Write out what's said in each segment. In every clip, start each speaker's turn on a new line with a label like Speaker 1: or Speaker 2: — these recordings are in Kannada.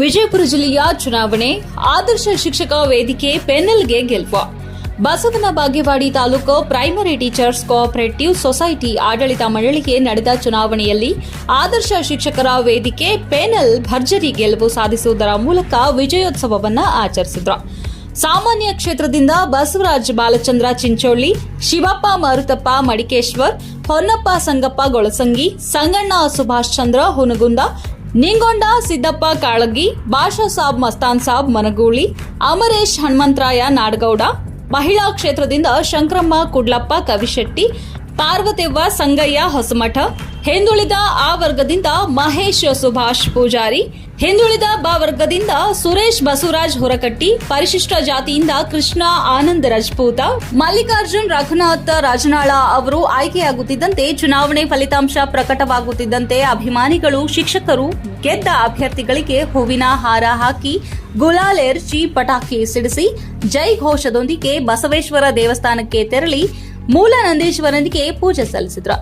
Speaker 1: ವಿಜಯಪುರ ಜಿಲ್ಲೆಯ ಚುನಾವಣೆ, ಆದರ್ಶ ಶಿಕ್ಷಕ ವೇದಿಕೆ ಪೆನಲ್ಗೆ ಗೆಲುವು. Basavana Bagewadi taluk primary teachers cooperative society ಆಡಳಿತ ಮಂಡಳಿಗೆ ನಡೆದ ಚುನಾವಣೆಯಲ್ಲಿ ಆದರ್ಶ ಶಿಕ್ಷಕರ ವೇದಿಕೆ ಪೆನಲ್ ಭರ್ಜರಿ ಗೆಲುವು ಸಾಧಿಸುವುದರ ಮೂಲಕ ವಿಜಯೋತ್ಸವವನ್ನು ಆಚರಿಸಿದ್ರು. ಸಾಮಾನ್ಯ ಕ್ಷೇತ್ರದಿಂದ ಬಸವರಾಜ್ ಬಾಲಚಂದ್ರ ಚಿಂಚೋಳಿ, ಶಿವಪ್ಪ ಮಾರುತಪ್ಪ ಮಡಿಕೇಶ್ವರ್, ಹೊನ್ನಪ್ಪ ಸಂಗಪ್ಪ ಗೊಳಸಂಗಿ, ಸಂಗಣ್ಣ ಸುಭಾಷ್ ಚಂದ್ರ ಹುನಗುಂದ ನಿಂಗೊಂಡ ಸಿದ್ದಪ್ಪ ಕಾಳಗಿ ಬಾಷಾ ಸಾಬ್ ಮಸ್ತಾನ್ ಸಾಬ್ ಮನಗೂಳಿ, ಅಮರೇಶ್ ಹನುಮಂತರಾಯ ನಾಡಗೌಡ, ಮಹಿಳಾ ಕ್ಷೇತ್ರದಿಂದ ಶಂಕರಮ್ಮ ಕುಡ್ಲಪ್ಪ ಕವಿಶೆಟ್ಟಿ ಪಾರ್ವತೆವ್ವ ಸಂಗಯ್ಯ ಹೊಸಮಠ, ಹಿಂದುಳಿದ ಆ ವರ್ಗದಿಂದ ಮಹೇಶ್ ಸುಭಾಷ್ ಪೂಜಾರಿ, ಹಿಂದುಳಿದ ಬ ವರ್ಗದಿಂದ ಸುರೇಶ್ ಬಸವರಾಜ್ ಹೊರಕಟ್ಟಿ, ಪರಿಶಿಷ್ಟ ಜಾತಿಯಿಂದ ಕೃಷ್ಣ ಆನಂದ್ ರಜಪೂತ, ಮಲ್ಲಿಕಾರ್ಜುನ್ ರಘುನಾಥ್ ರಾಜನಾಳ ಅವರು ಆಯ್ಕೆಯಾಗುತ್ತಿದ್ದಂತೆ ಚುನಾವಣೆ ಫಲಿತಾಂಶ ಪ್ರಕಟವಾಗುತ್ತಿದ್ದಂತೆ ಅಭಿಮಾನಿಗಳು, ಶಿಕ್ಷಕರು ಗೆದ್ದ ಅಭ್ಯರ್ಥಿಗಳಿಗೆ ಹೂವಿನ ಹಾರ ಹಾಕಿ ಗುಲಾಲ್ ಎರ್ಚಿ ಪಟಾಕಿ ಸಿಡಿಸಿ ಜೈ ಘೋಷದೊಂದಿಗೆ ಬಸವೇಶ್ವರ ದೇವಸ್ಥಾನಕ್ಕೆ ತೆರಳಿ ಮೂಲ ನಂದೀಶ್ವರನಿಗೆ ಪೂಜೆ ಸಲ್ಲಿಸಿದ್ರು.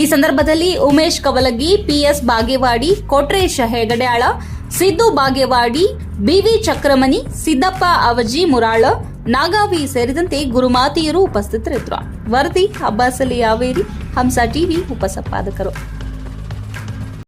Speaker 1: ಈ ಸಂದರ್ಭದಲ್ಲಿ ಉಮೇಶ್ ಕವಲಗಿ, ಪಿಎಸ್ ಬಾಗೇವಾಡಿ, ಕೊಟ್ರೇಶ ಹೆಗಡ್ಯಾಳ, ಸಿದ್ದು ಬಾಗೇವಾಡಿ, ಬಿವಿ ಚಕ್ರಮಣಿ, ಸಿದ್ದಪ್ಪ ಅವಜಿ ಮುರಾಳ, ನಾಗಾವಿ ಸೇರಿದಂತೆ ಗುರುಮಾತೆಯರು ಉಪಸ್ಥಿತರಿದ್ದರು. ವರದಿ ಅಬ್ಬಾಸಲಿ ಯಾವೇರಿ ಹಂಸ ಟಿವಿ, ಉಪಸಂಪಾದಕರು.